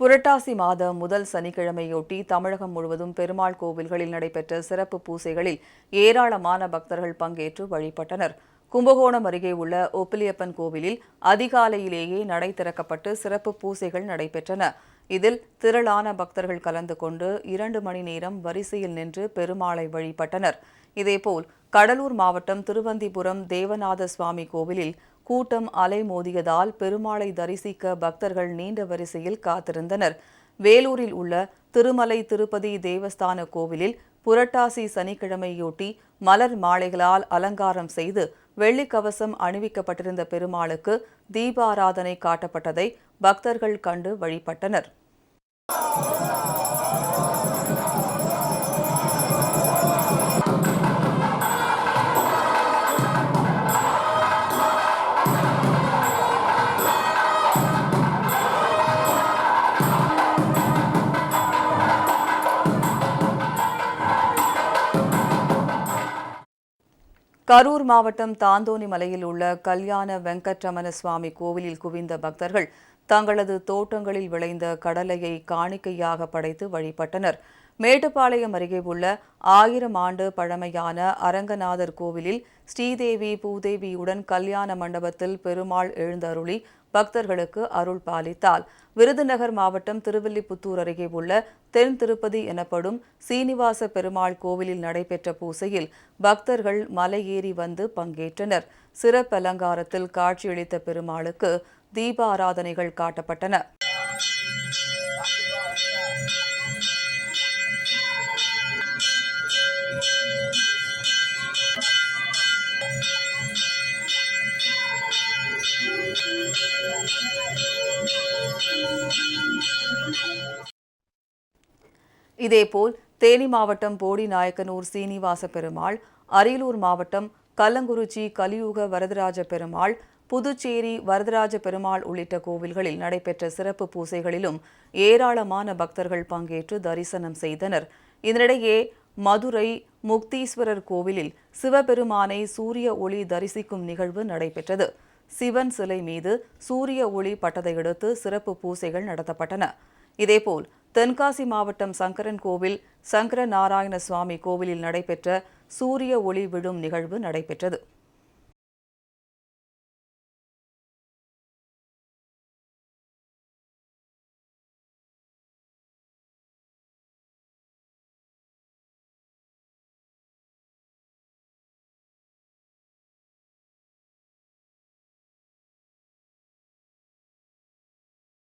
புரட்டாசி மாத முதல் சனிக்கிழமையொட்டி தமிழகம் முழுவதும் பெருமாள் கோவில்களில் நடைபெற்ற சிறப்பு பூசைகளில் ஏராளமான பக்தர்கள் பங்கேற்று வழிபட்டனர். கும்பகோணம் அருகே உள்ள ஒப்பிலியப்பன் கோவிலில் அதிகாலையிலேயே நடை திறக்கப்பட்டு சிறப்பு பூசைகள் நடைபெற்றன. இதில் திரளான பக்தர்கள் கலந்து கொண்டு இரண்டு மணி நேரம் வரிசையில் நின்று பெருமாளை வழிபட்டனர். இதேபோல் கடலூர் மாவட்டம் திருவந்திபுரம் தேவநாத சுவாமி கோவிலில் கூட்டம் அலைமோதியதால் பெருமாளை தரிசிக்க பக்தர்கள் நீண்ட வரிசையில் காத்திருந்தனர். வேலூரில் உள்ள திருமலை திருப்பதி தேவஸ்தான கோவிலில் புரட்டாசி சனிக்கிழமையொட்டி மலர் மாலைகளால் அலங்காரம் செய்து வெள்ளிக்கவசம் அணிவிக்கப்பட்டிருந்த பெருமாளுக்கு தீபாராதனை காட்டப்பட்டதை பக்தர்கள் கண்டு வழிபட்டனர். கரூர் மாவட்டம் தாந்தோணி மலையில் உள்ள கல்யாண வெங்கட்ரமண சுவாமி கோவிலில் குவிந்த பக்தர்கள் தங்களது தோட்டங்களில் விளைந்த கடலையை காணிக்கையாக படைத்து வழிபட்டனர். மேட்டுப்பாளையம் அருகே உள்ள ஆயிரம் ஆண்டு பழமையான அரங்கநாதர் கோவிலில் ஸ்ரீதேவி பூதேவியுடன் கல்யாண மண்டபத்தில் பெருமாள் எழுந்தருளி பக்தர்களுக்கு அருள் பாலித்தால் விருதுநகர் மாவட்டம் திருவில்லிபுத்தூர் அருகே உள்ள தென் திருப்பதி எனப்படும் சீனிவாச பெருமாள் கோவிலில் நடைபெற்ற பூசையில் பக்தர்கள் மலையேறி வந்து பங்கேற்றனர். சிறப்பு அலங்காரத்தில் காட்சியளித்த பெருமாளுக்கு தீபாராதனைகள் காட்டப்பட்டன. இதேபோல் தேனி மாவட்டம் போடி நாயக்கனூர் சீனிவாச பெருமாள் அரியலூர் மாவட்டம் கல்லங்குறிச்சி கலியுக வரதராஜ பெருமாள் புதுச்சேரி வரதராஜ பெருமாள் உள்ளிட்ட கோவில்களில் நடைபெற்ற சிறப்பு பூசைகளிலும் ஏராளமான பக்தர்கள் பங்கேற்று தரிசனம் செய்தனர். இதனிடையே மதுரை முக்தீஸ்வரர் கோவிலில் சிவபெருமானை சூரிய ஒளி தரிசிக்கும் நிகழ்வு நடைபெற்றது. சிவன் சிலை மீது சூரிய ஒளி பட்டதையடுத்து சிறப்பு பூசைகள் நடத்தப்பட்டன. இதேபோல் தென்காசி மாவட்டம் சங்கரன் கோவில் சங்கர நாராயண சுவாமி கோவிலில் நடைபெற்ற சூரிய ஒளி விழும் நிகழ்வு நடைபெற்றது.